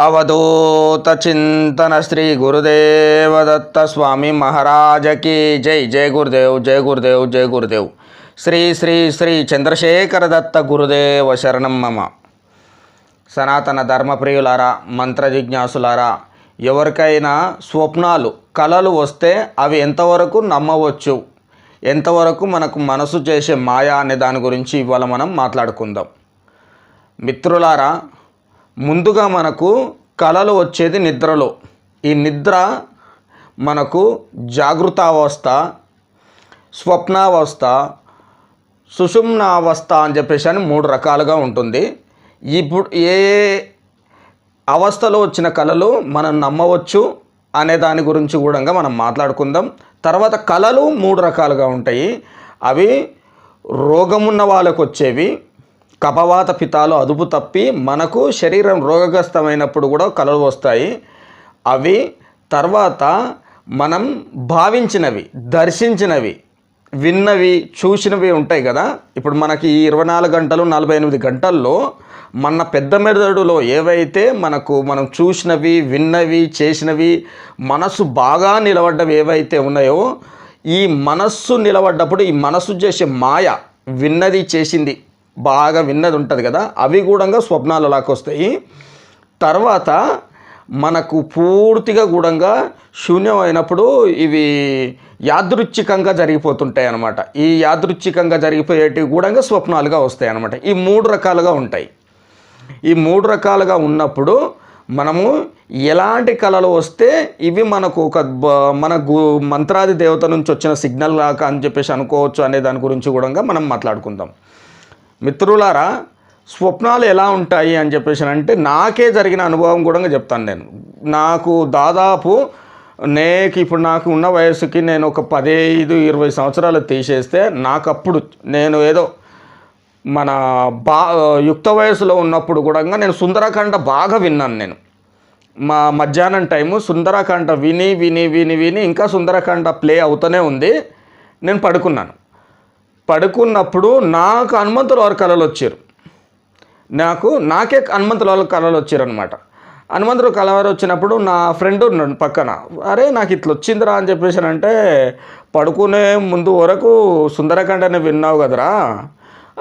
అవధూత చింతన శ్రీ గురుదేవదత్త స్వామి మహారాజకి జై. జయ గురుదేవ్ జయ గురుదేవ్ జయ గురుదేవ్. శ్రీ శ్రీ శ్రీ చంద్రశేఖర దత్త గురుదేవ శరణం మమ. సనాతన ధర్మప్రియులారా మంత్ర జిజ్ఞాసులారా ఎవరికైనా స్వప్నాలు కళలు వస్తే అవి ఎంతవరకు నమ్మవచ్చు ఎంతవరకు మనకు మనసు చేసే మాయ అనే దాని గురించి ఇవాళ మనం మాట్లాడుకుందాం. మిత్రులారా ముందుగా మనకు కళలు వచ్చేది నిద్రలో. ఈ నిద్ర మనకు జాగృతావస్థ స్వప్నావస్థ సుషుమ్నావస్థ అని చెప్పేసి అని మూడు రకాలుగా ఉంటుంది. ఇప్పుడు ఏ అవస్థలో వచ్చిన కళలు మనం నమ్మవచ్చు అనే దాని గురించి కూడా మనం మాట్లాడుకుందాం. తర్వాత కళలు మూడు రకాలుగా ఉంటాయి. అవి రోగమున్న వాళ్ళకు వచ్చేవి కపవాత పితాలు అదుపు తప్పి మనకు శరీరం రోగగ్రస్తమైనప్పుడు కూడా కళలు వస్తాయి. అవి తర్వాత మనం భావించినవి దర్శించినవి విన్నవి చూసినవి ఉంటాయి కదా. ఇప్పుడు మనకి ఈ ఇరవై నాలుగు గంటలు నలభై ఎనిమిది గంటల్లో మన పెద్ద మెదడులో ఏవైతే మనకు మనం చూసినవి విన్నవి చేసినవి మనసు బాగా నిలబడ్డవి ఏవైతే ఉన్నాయో ఈ మనస్సు నిలబడ్డప్పుడు ఈ మనస్సు చేసే మాయ విన్నది చేసింది. బాగా విన్నది ఉంటుంది కదా అవి కూడా స్వప్నాలు లాగా వస్తాయి తర్వాత మనకు పూర్తిగా గూఢంగా శూన్యమైనప్పుడు ఇవి యాదృచ్ఛికంగా జరిగిపోతుంటాయి అన్నమాట. ఈ యాదృచ్ఛికంగా జరిగిపోయేటివి కూడా స్వప్నాలుగా వస్తాయి అన్నమాట ఈ మూడు రకాలుగా ఉంటాయి. ఈ మూడు రకాలుగా ఉన్నప్పుడు మనము ఎలాంటి కళలు వస్తే ఇవి మనకు ఒక మన గు మంత్రాది దేవత నుంచి వచ్చిన సిగ్నల్ లాగా అని చెప్పేసి అనుకోవచ్చు అనే దాని గురించి కూడా మనం మాట్లాడుకుందాం. మిత్రులారా స్వప్నాలు ఎలా ఉంటాయి అని చెప్పేసి అంటే నాకే జరిగిన అనుభవం కూడా చెప్తాను నేను. నాకు దాదాపు నేకి ఇప్పుడు నాకు ఉన్న వయసుకి నేను ఒక పదహైదు ఇరవై సంవత్సరాలు తీసేస్తే నాకు అప్పుడు నేను ఏదో మన బా యుక్త వయసులో ఉన్నప్పుడు కూడా నేను సుందరకాండ బాగా విన్నాను నేను. మా మధ్యాహ్నం టైము సుందరకాండ విని విని విని విని ఇంకా సుందరకాండ ప్లే అవుతూనే ఉంది. నేను పడుకున్నాను. పడుకున్నప్పుడు నాకు హనుమంతుల వారి కళలు వచ్చారు. నాకు నాకే హనుమంతుల వాళ్ళ కళలు వచ్చారు అనమాట హనుమంతుడు కలవారు వచ్చినప్పుడు నా ఫ్రెండ్ ఉన్నాడు పక్కన అరే నాకు ఇట్లా వచ్చిందిరా అని చెప్పేసి అంటే పడుకునే ముందు వరకు సుందరకాండని విన్నావు కదరా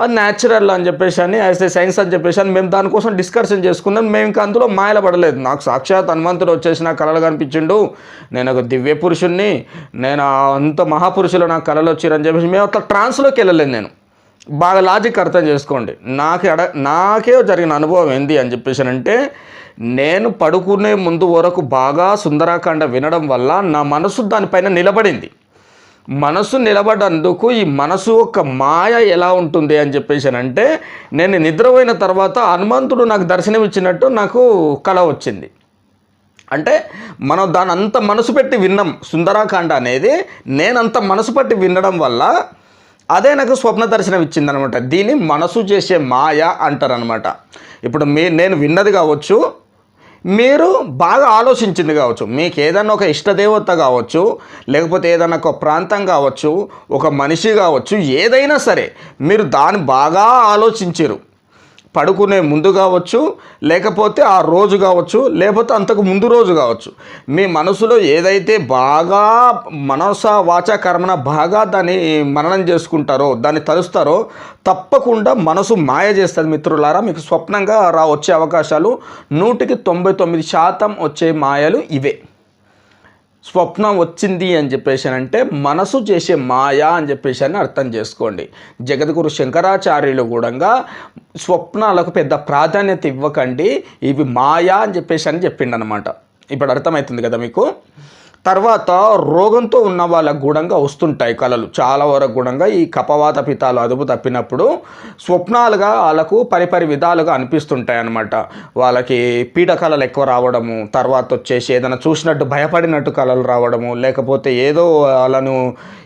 అది న్యాచురల్ అని చెప్పేసి అని యాజ్ ఏ సైన్స్ అని చెప్పేసి అని మేము దానికోసం డిస్కషన్ చేసుకున్నాం. మేము ఇంకా అందులో మాయల పడలేదు నాకు సాక్షాత్ హనుమంతుడు వచ్చేసి నాకు కళలు కనిపించిండు. నేను ఒక దివ్య పురుషుణ్ణి నేను అంత మహాపురుషులు నాకు కళలు వచ్చారని చెప్పేసి మేము అట్లా ట్రాన్స్లోకి వెళ్ళలేదు నేను. బాగా లాజిక్ అర్థం చేసుకోండి. నాకు అడ నాకే జరిగిన అనుభవం ఏంది అని చెప్పేసి అంటే నేను పడుకునే ముందు వరకు బాగా సుందరాకాండ వినడం వల్ల నా మనసు దానిపైన నిలబడింది. మనసు నిలబడందుకు ఈ మనసు ఒక మాయ ఎలా ఉంటుంది అని చెప్పేసి అంటే నేను నిద్రపోయిన తర్వాత హనుమంతుడు నాకు దర్శనం ఇచ్చినట్టు నాకు కళ వచ్చింది. అంటే మనం దాని అంత మనసు పెట్టి విన్నాం. సుందరాకాండ అనేది నేనంత మనసు పెట్టి వినడం వల్ల అదే నాకు స్వప్న దర్శనం ఇచ్చిందనమాట దీన్ని మనసు చేసే మాయ అంటారనమాట. ఇప్పుడు మీ నేను విన్నది కావచ్చు మీరు బాగా ఆలోచించింది కావచ్చు. మీకు ఏదన్నా ఒక ఇష్టదేవత కావచ్చు లేకపోతే ఏదన్నా ఒక ప్రాంతం కావచ్చు ఒక మనిషి కావచ్చు ఏదైనా సరే మీరు దాన్ని బాగా ఆలోచించారు పడుకునే ముందు కావచ్చు లేకపోతే ఆ రోజు కావచ్చు లేకపోతే అంతకు ముందు రోజు కావచ్చు. మీ మనసులో ఏదైతే బాగా మనస వాచ కర్మన బాగా దాన్ని మననం చేసుకుంటారో దాన్ని తలుస్తారో తప్పకుండా మనసు మాయ చేస్తుంది మిత్రులారా. మీకు స్వప్నంగా రా వచ్చే అవకాశాలు నూటికి తొంభై తొమ్మిది శాతం వచ్చే మాయలు ఇవే. స్వప్నం వచ్చింది అని చెప్పేసి అంటే మనసు చేసే మాయా అని చెప్పేసి అని అర్థం చేసుకోండి. జగద్గురు శంకరాచార్యులు కూడా స్వప్నాలకు పెద్ద ప్రాధాన్యత ఇవ్వకండి. ఇవి మాయా అని చెప్పేసి అని చెప్పిండనమాట ఇప్పుడు అర్థమవుతుంది కదా మీకు? తర్వాత రోగంతో ఉన్న వాళ్ళకు గూడంగా వస్తుంటాయి కళలు. చాలా వరకు గుణంగా ఈ కపవాత పితాలు అదుపు తప్పినప్పుడు స్వప్నాలుగా వాళ్ళకు పరిపరి విధాలుగా అనిపిస్తుంటాయి అన్నమాట వాళ్ళకి పీడ కళలు ఎక్కువ రావడము తర్వాత వచ్చేసి ఏదైనా చూసినట్టు భయపడినట్టు కళలు రావడము లేకపోతే ఏదో వాళ్ళను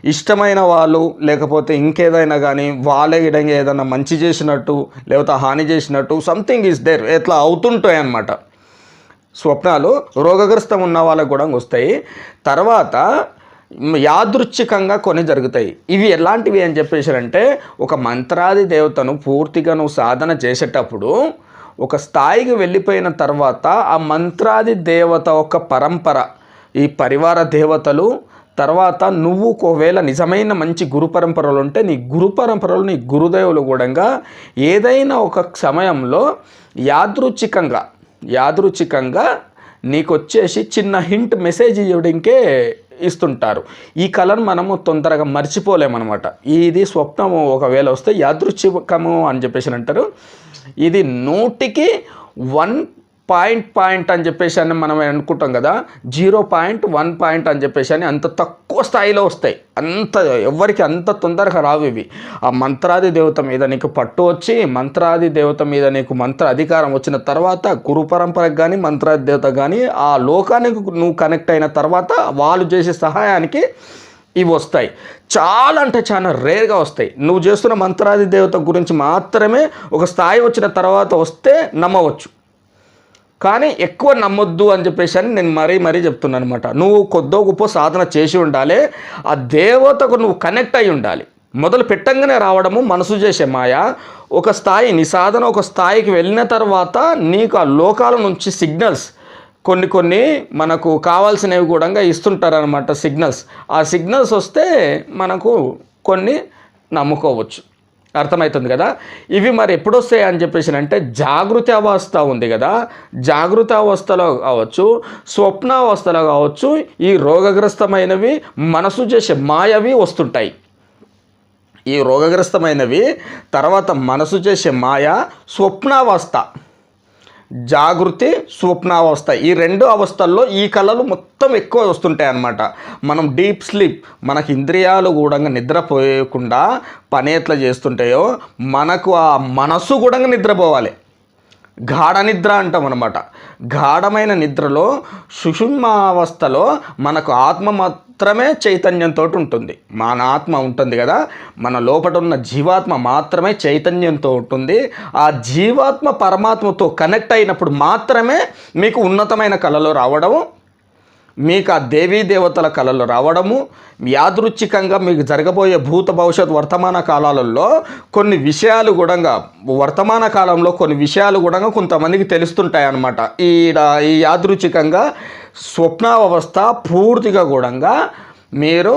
ఇష్టమైన వాళ్ళు లేకపోతే ఇంకేదైనా కానీ వాళ్ళే విధంగా ఏదైనా మంచి చేసినట్టు లేకపోతే హాని చేసినట్టు సంథింగ్ ఈజ్ దేర్ ఇట్లా అవుతుంటాయి అన్నమాట స్వప్నాలు రోగగ్రస్తం ఉన్న వాళ్ళకు కూడా వస్తాయి. తర్వాత యాదృచ్ఛికంగా కొన్ని జరుగుతాయి. ఇవి ఎలాంటివి అని చెప్పేసారంటే ఒక మంత్రాది దేవతను పూర్తిగా నువ్వు సాధన చేసేటప్పుడు ఒక స్థాయికి వెళ్ళిపోయిన తర్వాత ఆ మంత్రాది దేవత ఒక పరంపర. ఈ పరివార దేవతలు తర్వాత నువ్వు ఒకవేళ నిజమైన మంచి గురు పరంపరలు ఉంటే నీ గురు పరంపరలు నీ గురుదేవులు కూడా ఏదైనా ఒక సమయంలో యాదృచ్ఛికంగా యాదృచ్ఛికంగా నీకు వచ్చేసి చిన్న హింట్ మెసేజ్ ఇవ్వడానికే ఇస్తుంటారు. ఈ కళను మనము తొందరగా మర్చిపోలేమన్నమాట. ఇది స్వప్నము ఒకవేళ వస్తే యాదృచ్ఛికము అని చెప్పేసి అంటారు. ఇది నూటికి వన్ పాయింట్ పాయింట్ అని చెప్పేసి అని మనం అనుకుంటాం కదా జీరో పాయింట్ వన్ పాయింట్ అని చెప్పేసి అని అంత తక్కువ స్థాయిలో వస్తాయి. అంత ఎవరికి అంత తొందరగా రావు ఇవి. ఆ మంత్రాది దేవత మీద నీకు పట్టు వచ్చి మంత్రాది దేవత మీద నీకు మంత్ర అధికారం వచ్చిన తర్వాత గురు పరంపరకు కానీ మంత్రాది దేవత కానీ ఆ లోకానికి నువ్వు కనెక్ట్ అయిన తర్వాత వాళ్ళు చేసే సహాయానికి ఇవి వస్తాయి. చాలా అంటే చాలా రేర్గా వస్తాయి. నువ్వు చేస్తున్న మంత్రాది దేవత గురించి మాత్రమే ఒక స్థాయి వచ్చిన తర్వాత వస్తే నమ్మవచ్చు. కానీ ఎక్కువ నమ్మొద్దు అని చెప్పేసి అని నేను మరీ మరీ చెప్తున్నాను అనమాట నువ్వు కొద్దో గొప్ప సాధన చేసి ఉండాలి ఆ దేవతకు నువ్వు కనెక్ట్ అయి ఉండాలి. మొదలు పెట్టంగానే రావడము మనసు చేసే మాయ. ఒక స్థాయి నీ సాధన ఒక స్థాయికి వెళ్ళిన తర్వాత నీకు ఆ లోకాల నుంచి సిగ్నల్స్ కొన్ని కొన్ని మనకు కావాల్సినవి కూడా ఇస్తుంటారనమాట సిగ్నల్స్. ఆ సిగ్నల్స్ వస్తే మనకు కొన్ని నమ్ముకోవచ్చు. అర్థమవుతుంది కదా? ఇవి మరి ఎప్పుడు వస్తాయి అని చెప్పేసి అంటే జాగృతి అవస్థ ఉంది కదా? జాగృత అవస్థలో కావచ్చు స్వప్నావస్థలో కావచ్చు ఈ రోగగ్రస్తమైనవి మనసు చేసే మాయవి వస్తుంటాయి. ఈ రోగగ్రస్తమైనవి తర్వాత మనసు చేసే మాయ స్వప్నావస్థ. జాగృతి స్వప్నావస్థ. ఈ రెండు అవస్థల్లో ఈ కళలు మొత్తం ఎక్కువ వస్తుంటాయి అన్నమాట మనం డీప్ స్లీప్ మనకి ఇంద్రియాలు కూడా నిద్రపోయకుండా పని ఎట్లా చేస్తుంటాయో మనకు ఆ మనసు కూడా నిద్రపోవాలి. గాఢ నిద్ర అంటాం అనమాట గాఢమైన నిద్రలో సుషుమ్మావస్థలో మనకు ఆత్మ మాత్రమే చైతన్యంతో ఉంటుంది. మన ఆత్మ ఉంటుంది కదా మన లోపల ఉన్న జీవాత్మ మాత్రమే చైతన్యంతో ఉంటుంది ఆ జీవాత్మ పరమాత్మతో కనెక్ట్ అయినప్పుడు మాత్రమే మీకు ఉన్నతమైన కళలో రావడం మీకు ఆ దేవీ దేవతల కళలు రావడము యాదృచ్ఛికంగా మీకు జరగబోయే భూత భవిష్యత్ వర్తమాన కాలాలలో కొన్ని విషయాలు కూడా వర్తమాన కాలంలో కొన్ని విషయాలు కూడా కొంతమందికి తెలుస్తుంటాయి అన్నమాట ఈ ఈ యాదృచ్ఛికంగా స్వప్నావస్థ పూర్తిగా కూడా మీరు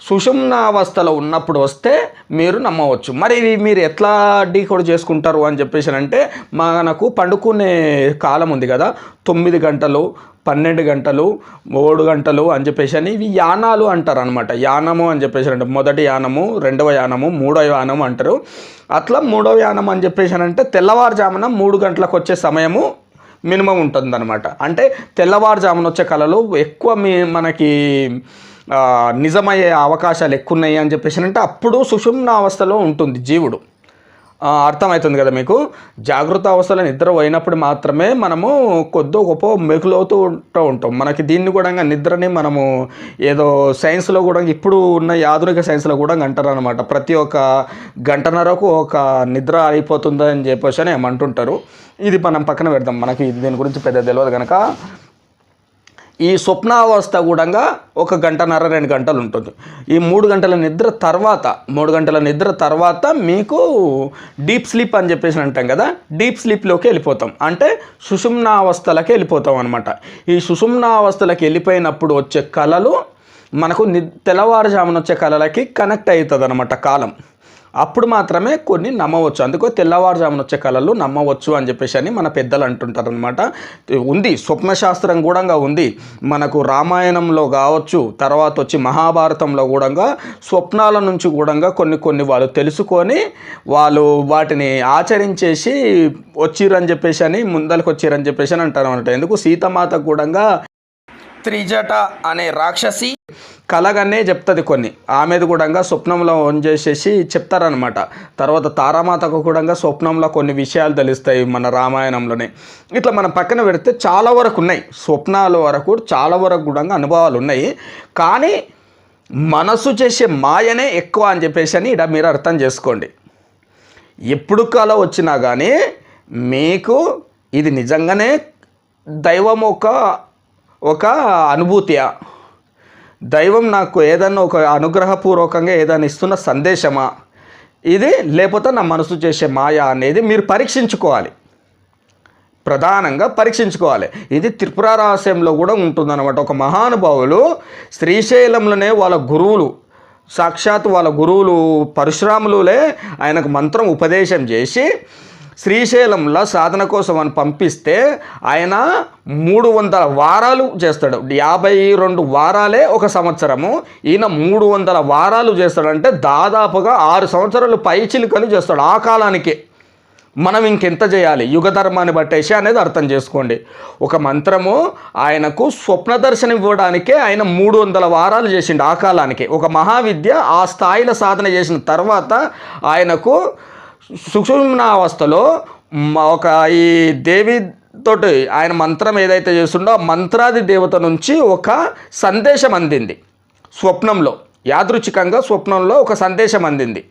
సుషుమ్నావస్థలో ఉన్నప్పుడు వస్తే మీరు నమ్మవచ్చు. మరి ఇవి మీరు ఎట్లా డీకోడ్ చేసుకుంటారు అని చెప్పేసి అంటే మనకు పండుకునే కాలం ఉంది కదా. తొమ్మిది గంటలు పన్నెండు గంటలు మూడు గంటలు అని చెప్పేసి అని ఇవి యానాలు అంటారు అనమాట యానము అని చెప్పేసి అంటే మొదటి యానము రెండవ యానము మూడవ యానము అంటారు. అట్లా మూడవ యానం అని చెప్పేసి అంటే తెల్లవారుజామున మూడు గంటలకు వచ్చే సమయము మినిమం ఉంటుందన్నమాట. అంటే తెల్లవారుజామున వచ్చే కళలు ఎక్కువ మీ మనకి నిజమయ్యే అవకాశాలు ఎక్కువ ఉన్నాయి అని చెప్పేసి అంటే అప్పుడు సుషుమ్న అవస్థలో ఉంటుంది జీవుడు. అర్థమవుతుంది కదా మీకు? జాగృత అవస్థలో నిద్ర పోయినప్పుడు మాత్రమే మనము కొద్దో గొప్ప మెకులవుతూ ఉంటూ ఉంటాం. మనకి దీన్ని కూడా నిద్రని మనము ఏదో సైన్స్లో కూడా ఇప్పుడు ఉన్న ఆధునిక సైన్స్లో కూడా అంటారు అనమాట ప్రతి ఒక్క గంటన్నరకు ఒక నిద్ర అయిపోతుందని చెప్పేసి అని ఏమంటుంటారు. ఇది మనం పక్కన పెడదాం. మనకి దీని గురించి పెద్ద తెలియదు కనుక ఈ స్వప్నావస్థ కూడా ఒక గంటన్నర రెండు గంటలు ఉంటుంది ఈ మూడు గంటల నిద్ర తర్వాత మూడు గంటల నిద్ర తర్వాత మీకు డీప్ స్లీప్ అని చెప్పేసి అంటాం కదా డీప్ స్లీప్లోకి వెళ్ళిపోతాం. అంటే సుషుమ్నావస్థలకి వెళ్ళిపోతాం అనమాట ఈ సుషుమ్నావస్థలకి వెళ్ళిపోయినప్పుడు వచ్చే కళలు మనకు ని తెల్లవారుజామున వచ్చే కళలకి కనెక్ట్ అవుతుంది అనమాట కాలం. అప్పుడు మాత్రమే కొన్ని నమ్మవచ్చు. అందుకో తెల్లవారుజామున వచ్చే కళలు నమ్మవచ్చు అని చెప్పేసి అని మన పెద్దలు అంటుంటారు అనమాట ఉంది స్వప్నశాస్త్రం కూడా ఉంది. మనకు రామాయణంలో కావచ్చు తర్వాత వచ్చి మహాభారతంలో కూడా స్వప్నాల నుంచి కూడా కొన్ని కొన్ని వాళ్ళు తెలుసుకొని వాళ్ళు వాటిని ఆచరించేసి వచ్చిరని చెప్పేసి అని ముందరకు వచ్చిరని చెప్పేసి అని అంటారు అనమాట ఎందుకు? సీతమాత కూడా త్రిజట అనే రాక్షసి కలగనే చెప్తుంది కొన్ని. ఆమెది కూడా స్వప్నంలో ఆన్ చేసేసి చెప్తారనమాట తర్వాత తారామాతకు కూడా స్వప్నంలో కొన్ని విషయాలు తెలుస్తాయి మన రామాయణంలోనే. ఇట్లా మనం పక్కన పెడితే చాలా వరకు ఉన్నాయి. స్వప్నాల వరకు చాలా వరకు కూడా అనుభవాలు ఉన్నాయి. కానీ మనసు చేసే మాయనే ఎక్కువ అని చెప్పేసి అని ఇక్కడ మీరు అర్థం చేసుకోండి. ఎప్పుడు కళ వచ్చినా కానీ మీకు ఇది నిజంగానే దైవం ఒక ఒక అనుభూతియా? దైవం నాకు ఏదన్నా ఒక అనుగ్రహపూర్వకంగా ఏదైనా ఇస్తున్న సందేశమా? ఇది లేకపోతే నా మనసు చేసే మాయ అనేది మీరు పరీక్షించుకోవాలి. ప్రధానంగా పరీక్షించుకోవాలి. ఇది త్రిపుర రహస్యంలో కూడా ఉంటుందన్నమాట. ఒక మహానుభావులు శ్రీశైలంలోనే వాళ్ళ గురువులు సాక్షాత్ వాళ్ళ గురువులు పరశురాములులే ఆయనకు మంత్రం ఉపదేశం చేసి శ్రీశైలంలో సాధన కోసం అని పంపిస్తే ఆయన మూడు వందల వారాలు చేస్తాడు. యాభై రెండు వారాలే ఒక సంవత్సరము. ఈయన మూడు వందల వారాలు చేస్తాడంటే దాదాపుగా ఆరు సంవత్సరాలు పైచిలుకలు చేస్తాడు ఆ కాలానికి. మనం ఇంకెంత చేయాలి? యుగ ధర్మాన్ని బట్టేసి అనేది అర్థం చేసుకోండి. ఒక మంత్రము ఆయనకు స్వప్న దర్శనం ఇవ్వడానికే ఆయన మూడు వందల వారాలు చేసిండు ఆ కాలానికి. ఒక మహావిద్య ఆ స్థాయిలో సాధన చేసిన తర్వాత ఆయనకు సుషుమ్నావస్థలో ఒక ఈ దేవి తోటి ఆయన మంత్రం ఏదైతే చేస్తుండో ఆ మంత్రాది దేవత నుంచి ఒక సందేశం అందింది. స్వప్నంలో యాదృచ్ఛికంగా స్వప్నంలో ఒక సందేశం అందింది.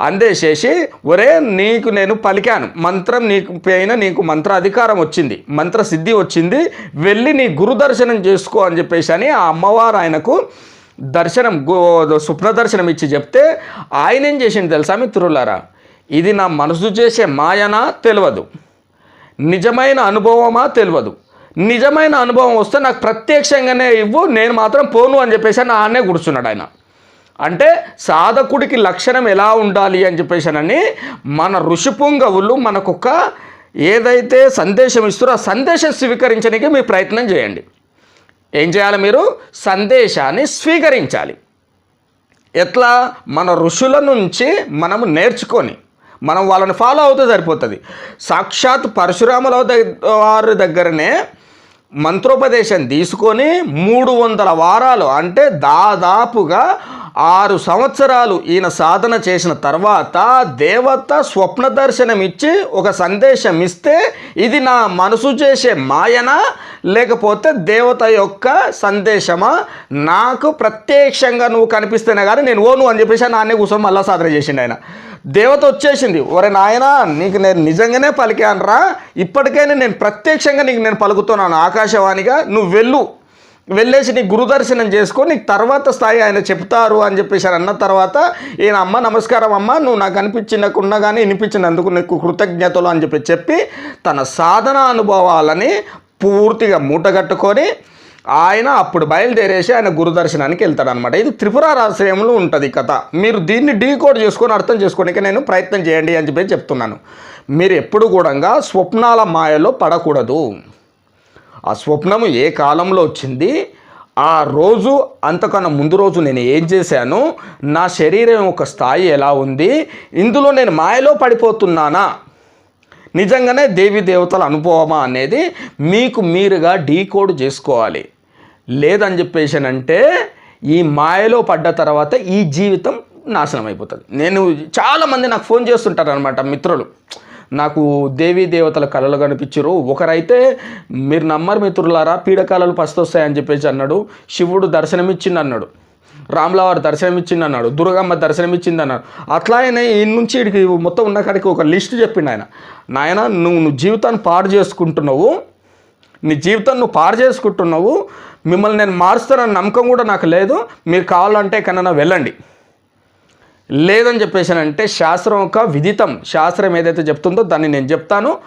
అందేసేసి ఒరే నీకు నేను పలికాను. మంత్రం నీకు పైన నీకు మంత్ర అధికారం వచ్చింది. మంత్ర సిద్ధి వచ్చింది. వెళ్ళి నీ గురు దర్శనం చేసుకో అని చెప్పేసి అని ఆ అమ్మవారు ఆయనకు దర్శనం గో స్వప్న దర్శనం ఇచ్చి చెప్తే ఆయన ఏం చేసిండు తెలుసా మిత్రులారా? ఇది నా మనసు చేసే మాయనా తెలియదు నిజమైన అనుభవమా తెలియదు నిజమైన అనుభవం వస్తే నాకు ప్రత్యక్షంగానే ఇవ్వు నేను మాత్రం పోను అని చెప్పేసి నా ఆనే కూర్చున్నాడు ఆయన. అంటే సాధకుడికి లక్షణం ఎలా ఉండాలి అని చెప్పేసానని మన ఋషిపుంగవులు మనకొక ఏదైతే సందేశం ఇస్తారో ఆ సందేశం స్వీకరించడానికి మీరు ప్రయత్నం చేయండి. ఏం చేయాలి మీరు? సందేశాన్ని స్వీకరించాలి. ఎట్లా? మన ఋషుల నుంచి మనము నేర్చుకొని మనం వాళ్ళని ఫాలో అవుతే సరిపోతుంది. సాక్షాత్ పరశురాముల వారి దగ్గరనే మంత్రోపదేశం తీసుకొని మూడు వందల వారాలు అంటే దాదాపుగా ఆరు సంవత్సరాలు ఈయన సాధన చేసిన తర్వాత దేవత స్వప్న దర్శనం ఇచ్చి ఒక సందేశం ఇస్తే ఇది నా మనసు చేసే మాయనా లేకపోతే దేవత యొక్క సందేశమా? నాకు ప్రత్యక్షంగా నువ్వు కనిపిస్తేనే కానీ నేను ఓను అని చెప్పేసి నాన్నే కూర్చొని మళ్ళీ సాధన చేసిండు ఆయన. దేవత వచ్చేసింది. ఒరే నాయన నీకు నేను నిజంగానే పలికానురా. ఇప్పటికైనా నేను ప్రత్యక్షంగా నీకు నేను పలుకుతున్నాను ఆకాశవాణిగా. నువ్వు వెళ్ళు. వెళ్ళేసి నీ గురుదర్శనం చేసుకో. నీకు తర్వాత స్థాయి ఆయన చెప్తారు అని చెప్పేసి అన్న తర్వాత ఈయన అమ్మ నమస్కారం అమ్మ నువ్వు నాకు అనిపించినకున్నా కానీ వినిపించినందుకు నీకు కృతజ్ఞతలు అని చెప్పి చెప్పి తన సాధన అనుభవాలని పూర్తిగా మూటగట్టుకొని ఆయన అప్పుడు బయలుదేరేసి ఆయన గురుదర్శనానికి వెళ్తాడు వెళ్తాడనమాట ఇది త్రిపుర ఆశ్రయంలో ఉంటుంది ఈ కథ. మీరు దీన్ని డీకోడ్ చేసుకొని అర్థం చేసుకోనికి నేను ప్రయత్నం చేయండి అని చెప్పి చెప్తున్నాను. మీరు ఎప్పుడు కూడా స్వప్నాల మాయలో పడకూడదు. ఆ స్వప్నము ఏ కాలంలో వచ్చింది? ఆ రోజు అంతకన్నా ముందు రోజు నేను ఏం చేశాను? నా శరీరం యొక్క స్థాయి ఎలా ఉంది? ఇందులో నేను మాయలో పడిపోతున్నానా? నిజంగానే దేవి దేవతల అనుభవమా అనేది మీకు మీరుగా డీకోడ్ చేసుకోవాలి. లేదని చెప్పేసానంటే ఈ మాయలో పడ్డ తర్వాత ఈ జీవితం నాశనం అయిపోతుంది నేను చాలామంది నాకు ఫోన్ చేస్తుంటారు అనమాట మిత్రులు. నాకు దేవీ దేవతల కళలు కనిపించరు. ఒకరైతే మీరు నమ్మరు మిత్రులారా పీడకాలలు ఫస్ట్ చెప్పేసి అన్నాడు. శివుడు దర్శనమిచ్చింది అన్నాడు రాములవారు దర్శనం ఇచ్చింది అన్నాడు దుర్గమ్మ దర్శనం ఇచ్చింది అన్నాడు అట్లా ఆయన ఈ నుంచి మొత్తం ఉన్న కాడికి ఒక లిస్ట్ చెప్పిండు ఆయన. నాయన నువ్వు నువ్వు జీవితాన్ని పాడు చేసుకుంటున్నావు. నీ జీవితం నువ్వు పాడు చేసుకుంటున్నావు మిమ్మల్ని నేను మారుస్తానన్న నమ్మకం కూడా నాకు లేదు. మీరు కావాలంటే కన్నా వెళ్ళండి. లేదని చెప్పేసానంటే శాస్త్రం యొక్క విదితం. శాస్త్రం ఏదైతే చెప్తుందో దాన్ని నేను చెప్తాను.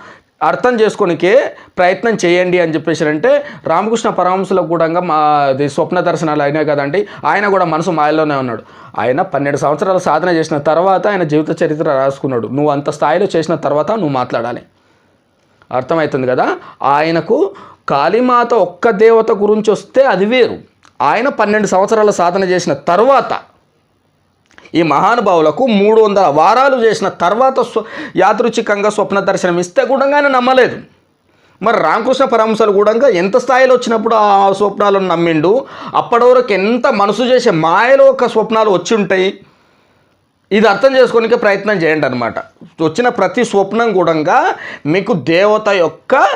అర్థం చేసుకోనికే ప్రయత్నం చేయండి అని చెప్పేసారంటే రామకృష్ణ పరమహంసలో కూడా మా అది స్వప్న దర్శనాలు అయినాయి కదండి. ఆయన కూడా మనసు మాయలోనే ఉన్నాడు. ఆయన పన్నెండు సంవత్సరాలు సాధన చేసిన తర్వాత ఆయన జీవిత చరిత్ర రాసుకున్నాడు. నువ్వు అంత స్థాయిలో చేసిన తర్వాత నువ్వు మాట్లాడాలి. అర్థమవుతుంది కదా? ఆయనకు కాళీమాత ఒక్క దేవత గురించి వస్తే అది వేరు. ఆయన పన్నెండు సంవత్సరాల సాధన చేసిన తర్వాత ఈ మహానుభావులకు మూడు వందల వారాలు చేసిన తర్వాత స్వ యాదృచ్ఛికంగా స్వప్న దర్శనం ఇస్తే కూడా ఆయన నమ్మలేదు. మరి రామకృష్ణ పరమశలు కూడా ఎంత స్థాయిలో వచ్చినప్పుడు ఆ స్వప్నాలను నమ్మిండు? అప్పటి వరకు ఎంత మనసు చేసే మాయలో ఒక స్వప్నాలు వచ్చి ఉంటాయి? ఇది అర్థం చేసుకోనికే ప్రయత్నం చేయండి అనమాట వచ్చిన ప్రతి స్వప్నం కూడా మీకు దేవత యొక్క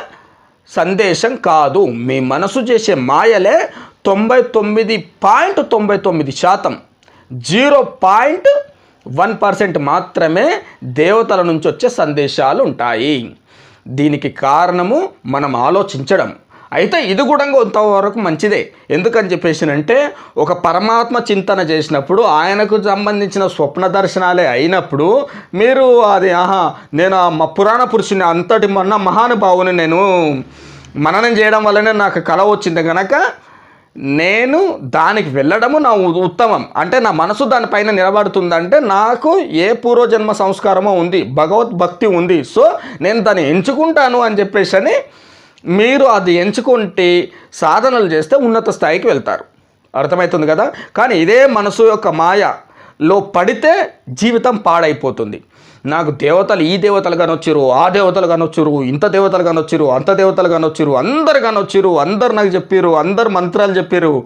సందేశం కాదు. మీ మనసు చేసే మాయలే తొంభై తొమ్మిది పాయింట్ తొంభై తొమ్మిది శాతం. జీరో పాయింట్ వన్ పర్సెంట్ మాత్రమే దేవతల నుంచి వచ్చే సందేశాలు ఉంటాయి. దీనికి కారణము మనం ఆలోచించడం. అయితే ఇది కూడా కొంతవరకు మంచిదే. ఎందుకని చెప్పేసి అంటే ఒక పరమాత్మ చింతన చేసినప్పుడు ఆయనకు సంబంధించిన స్వప్న దర్శనాలే అయినప్పుడు మీరు అది ఆహా నేను ఆ పురాణ పురుషుని అంతటి మొన్న మహానుభావుని నేను మననం చేయడం వల్లనే నాకు కళ వచ్చింది కనుక నేను దానికి వెళ్ళడము నా ఉ- ఉత్తమం. అంటే నా మనసు దానిపైన నిలబడుతుందంటే నాకు ఏ పూర్వజన్మ సంస్కారమో ఉంది భగవద్భక్తి ఉంది. సో నేను దాన్ని ఎంచుకుంటాను అని చెప్పేసి అని మీరు అది ఎంచుకుంటే సాధనలు చేస్తే ఉన్నత స్థాయికి వెళ్తారు. అర్థమవుతుంది కదా? కానీ ఇదే మనసు యొక్క మాయలో పడితే జీవితం పాడైపోతుంది. నాకు దేవతలు ఈ దేవతలు కానొచ్చిరు ఆ దేవతలు కానొచ్చిరు ఇంత దేవతలు కానొచ్చిరు అంత దేవతలు కానొచ్చిరు అందరు కానొచ్చిరు అందరు నాకు చెప్పారు అందరు మంత్రాలు చెప్పారు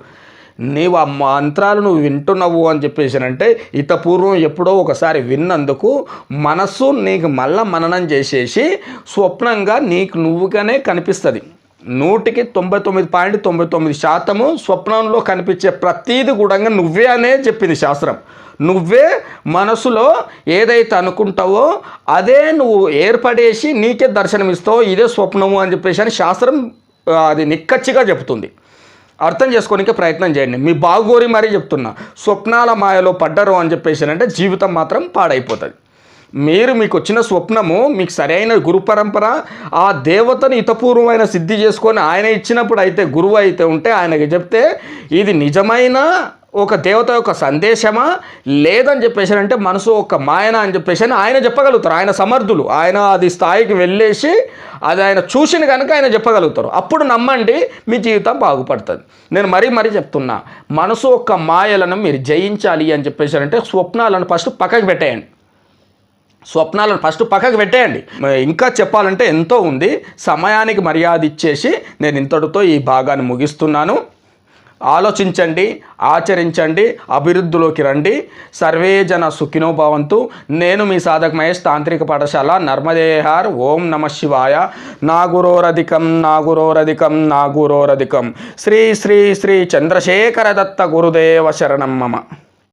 నీవు ఆ మంత్రాలు నువ్వు వింటున్నావు అని చెప్పేసి అంటే ఇత పూర్వం ఎప్పుడో ఒకసారి విన్నందుకు మనస్సు నీకు మళ్ళా మననం చేసేసి స్వప్నంగా నీకు నువ్వుగానే కనిపిస్తుంది. నూటికి తొంభై తొమ్మిది పాయింట్ తొంభై తొమ్మిది శాతము స్వప్నంలో కనిపించే ప్రతీది కూడా నువ్వే అనే చెప్పింది శాస్త్రం. నువ్వే మనసులో ఏదైతే అనుకుంటావో అదే నువ్వు ఏర్పడేసి నీకే దర్శనమిస్తావు ఇదే స్వప్నము అని చెప్పేసి అని శాస్త్రం అది నిక్కచ్చిగా చెబుతుంది. అర్థం చేసుకోనికే ప్రయత్నం చేయండి. మీ బాగోరి మరీ చెప్తున్నా. స్వప్నాల మాయలో పడ్డరు అని చెప్పేసి అంటే జీవితం మాత్రం పాడైపోతుంది. మీరు మీకు వచ్చిన స్వప్నము మీకు సరైన గురు పరంపర ఆ దేవతను ఇతపూర్వమైన సిద్ధి చేసుకొని ఆయన ఇచ్చినప్పుడు అయితే గురువు అయితే ఉంటే ఆయనకి చెప్తే ఇది నిజమైన ఒక దేవత యొక్క సందేశమా? లేదని చెప్పేసి అంటే మనసు ఒక మాయన అని చెప్పేసి అని ఆయన చెప్పగలుగుతారు. ఆయన సమర్థులు. ఆయన అది స్థాయికి వెళ్ళేసి అది ఆయన చూసిన కనుక ఆయన చెప్పగలుగుతారు. అప్పుడు నమ్మండి మీ జీవితం బాగుపడుతుంది. నేను మరీ మరీ చెప్తున్నా మనసు ఒక్క మాయలను మీరు జయించాలి అని చెప్పేసి అంటే స్వప్నాలను ఫస్ట్ పక్కకు పెట్టేయండి. స్వప్నాలను ఫస్ట్ పక్కకు పెట్టేయండి. ఇంకా చెప్పాలంటే ఎంతో ఉంది. సమయానికి మర్యాద ఇచ్చేసి నేను ఇంతటితో ఈ భాగాన్ని ముగిస్తున్నాను. ఆలోచించండి ఆచరించండి అభివృద్ధిలోకి రండి. సర్వే జన సుఖినో భవంతు. నేను మీ సాధక మహేష్ తాంత్రిక పాఠశాల నర్మదేహార్. ఓం నమ శివాయ. నాగురోరధికం నాగురోరధికం నాగురోరధికం. శ్రీ శ్రీ శ్రీ చంద్రశేఖర దత్త గురుదేవ శరణం మమ.